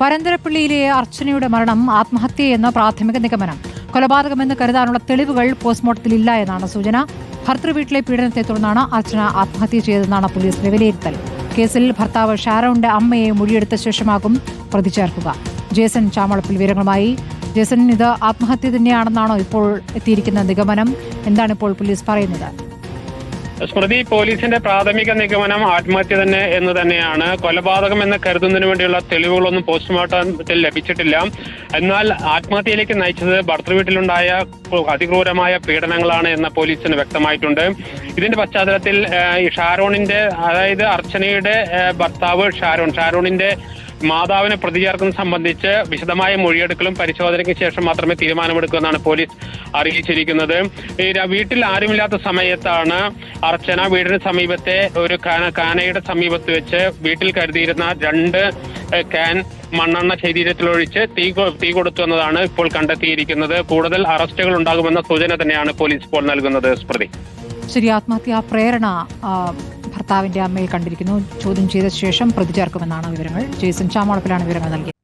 പരന്തരപ്പള്ളിയിലെ അർച്ചനയുടെ മരണം ആത്മഹത്യയെന്ന പ്രാഥമിക നിഗമനം. കൊലപാതകമെന്ന് കരുതാനുള്ള തെളിവുകൾ പോസ്റ്റ്മോർട്ടത്തിൽ ഇല്ല എന്നാണ് സൂചന. ഭർത്തൃവീട്ടിലെ പീഡനത്തെ തുടർന്നാണ് അർച്ചന ആത്മഹത്യ ചെയ്തതെന്നാണ് പോലീസിന്റെ വിലയിരുത്തൽ. കേസിൽ ഭർത്താവ് ഷാരോന്റെ അമ്മയെ മൊഴിയെടുത്ത ശേഷമാകും പ്രതി ചേർക്കുക. ജേസൺ ചാമളപ്പിൽ വിവരങ്ങളുമായി. ജേസൺ ഇത് ആത്മഹത്യ തന്നെയാണെന്നാണോ ഇപ്പോൾ എത്തിയിരിക്കുന്ന നിഗമനം? എന്താണ് ഇപ്പോൾ പോലീസ് പറയുന്നത്? സ്മൃതി പോലീസിന്റെ പ്രാഥമിക നിഗമനം ആത്മഹത്യ തന്നെ എന്ന് തന്നെയാണ്. കൊലപാതകം എന്ന് കരുതുന്നതിന് വേണ്ടിയുള്ള തെളിവുകളൊന്നും പോസ്റ്റ്മോർട്ടത്തിൽ ലഭിച്ചിട്ടില്ല. എന്നാൽ ആത്മഹത്യയിലേക്ക് നയിച്ചത് ഭർത്തൃവീട്ടിലുണ്ടായ അതിക്രൂരമായ പീഡനങ്ങളാണ് എന്ന പോലീസിന് വ്യക്തമായിട്ടുണ്ട്. ഇതിന്റെ പശ്ചാത്തലത്തിൽ ഷാരോണിന്റെ അതായത് അർച്ചനയുടെ ഭർത്താവ് ഷാരോൺ ഷാരോണിന്റെ മാതാവിനെ പ്രതി ചേർക്കുന്നത് സംബന്ധിച്ച് വിശദമായ മൊഴിയെടുക്കലും പരിശോധനയ്ക്ക് ശേഷം മാത്രമേ തീരുമാനമെടുക്കുമെന്നാണ് പോലീസ് അറിയിച്ചിരിക്കുന്നത്. വീട്ടിൽ ആരുമില്ലാത്ത സമയത്താണ് അർച്ചന വീടിന് സമീപത്തെ ഒരു കാന കാനയുടെ സമീപത്ത് വെച്ച് വീട്ടിൽ കരുതിയിരുന്ന രണ്ട് ക്യാൻ മണ്ണെണ്ണ ശരീരത്തിലൊഴിച്ച് തീ തീ കൊടുത്തു എന്നതാണ് ഇപ്പോൾ കണ്ടെത്തിയിരിക്കുന്നത്. കൂടുതൽ അറസ്റ്റുകൾ ഉണ്ടാകുമെന്ന സൂചന തന്നെയാണ് പോലീസ് ഇപ്പോൾ നൽകുന്നത്. സ്മൃതി. ശരി ആത്മഹത്യാ പ്രേരണ ഭർത്താവിന്റെ അമ്മയിൽ കണ്ടിരിക്കുന്നു. ചോദ്യം ചെയ്ത ശേഷം പ്രതി ചേർക്കുമെന്നാണ് വിവരങ്ങൾ. ജേസൺ ചാമോളപ്പിലാണ് വിവരങ്ങൾ നൽകിയത്.